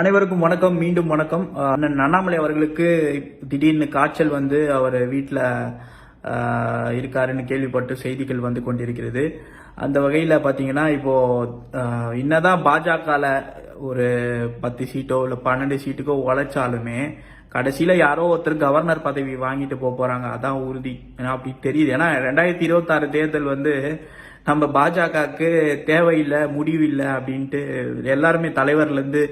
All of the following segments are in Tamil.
அனைவருக்கும் வணக்கம் மீண்டும் வணக்கம். அண்ணன் அண்ணாமலை அவர்களுக்கு திடீர்னு காய்ச்சல் வந்து அவர் வீட்டில் இருக்காருன்னு கேள்விப்பட்டு செய்திகள் வந்து கொண்டிருக்கிறது. அந்த வகையில் பார்த்தீங்கன்னா இப்போ என்னதான் பாஜகவில் ஒரு பத்து சீட்டோ இல்லை பன்னெண்டு சீட்டுக்கோ உழைச்சாலுமே கடைசியில் யாரோ ஒருத்தர் கவர்னர் பதவி வாங்கிட்டு போக போகிறாங்க அதான் உறுதி. ஏன்னா அப்படி தெரியுது. ஏன்னா ரெண்டாயிரத்தி இருபத்தாறு தேர்தல் வந்து நம்ம பாஜகவுக்கு தேவையில்லை முடிவு இல்லை அப்படின்ட்டு எல்லாருமே தலைவர்லேருந்து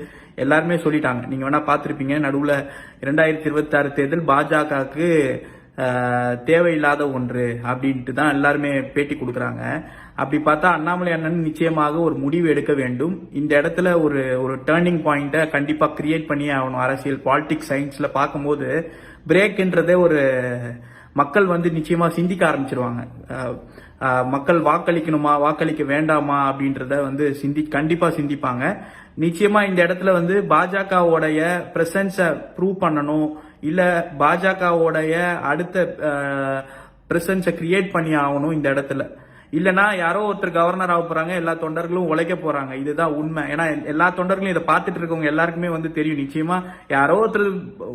எல்லாருமே சொல்லிட்டாங்க. நீங்கள் வேணால் பார்த்துருப்பீங்க நடுவில் ரெண்டாயிரத்தி இருபத்தாறு தேர்தல் பாஜகவுக்கு தேவையில்லாத ஒன்று அப்படின்ட்டு தான் எல்லாருமே பேட்டி கொடுக்குறாங்க. அப்படி பார்த்தா அண்ணாமலை அண்ணன் நிச்சயமாக ஒரு முடிவு எடுக்க வேண்டும். இந்த இடத்துல ஒரு ஒரு டேர்னிங் பாயிண்ட்டை கண்டிப்பாக கிரியேட் பண்ணி ஆகணும். அரசியல் பாலிடிக்ஸ் சயின்ஸில் பார்க்கும்போது பிரேக்ன்றதே ஒரு மக்கள் வந்து நிச்சயமா சிந்திக்க ஆரம்பிச்சிருவாங்க. மக்கள் வாக்களிக்கணுமா வாக்களிக்க வேண்டாமா அப்படின்றத வந்து சிந்தி கண்டிப்பா சிந்திப்பாங்க. நிச்சயமா இந்த இடத்துல வந்து பாஜகவோடைய பிரசன்ஸை ப்ரூவ் பண்ணணும். இல்ல பாஜகவோடைய அடுத்த பிரசன்ஸை கிரியேட் பண்ணி ஆகணும் இந்த இடத்துல. இல்லைன்னா யாரோ ஒருத்தர் கவர்னர் ஆக போறாங்க எல்லா தொண்டர்களும் உழைக்க போறாங்க. இதுதான் உண்மை. ஏன்னா எல்லா தொண்டர்களும் இதை பார்த்துட்டு இருக்கவங்க எல்லாருக்குமே வந்து தெரியும். நிச்சயமா யாரோ ஒருத்தர்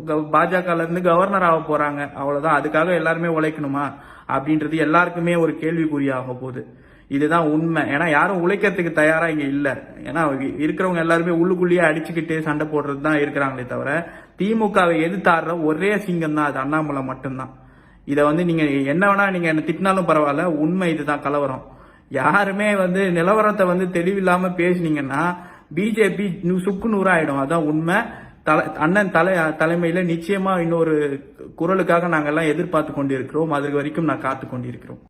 பாஜகல இருந்து கவர்னர் ஆக போறாங்க. அவ்வளவுதான். அதுக்காக எல்லாருமே உழைக்கணுமா? அப்படின்றது எல்லாருக்குமே ஒரு கேள்விக்குறியாக போகுது. இதுதான் உண்மை. ஏன்னா யாரும் உழைக்கிறதுக்கு தயாரா இங்க இல்ல. ஏன்னா இருக்கிறவங்க எல்லாருமே உள்ளுக்குள்ளேயே அடிச்சுக்கிட்டு சண்டை போடுறது தான் இருக்கிறாங்களே தவிர திமுகவை எதிர்த்தாடுற ஒரே சிங்கம் தான் அது அண்ணாமலை மட்டும்தான். இதை வந்து நீங்கள் என்ன வேணால் நீங்கள் என்ன திட்டினாலும் பரவாயில்ல உண்மை இதுதான் கலவரம். யாருமே வந்து நிலவரத்தை வந்து தெளிவில்லாமல் பேசுனீங்கன்னா பிஜேபி சுக்கு நூறாயிடும். அதான் உண்மை. தலை அண்ணன் தலை தலைமையில் நிச்சயமாக இன்னொரு குரலுக்காக நாங்கள்லாம் எதிர்பார்த்து கொண்டிருக்கிறோம். அது வரைக்கும் நான் காத்து கொண்டிருக்கிறோம்.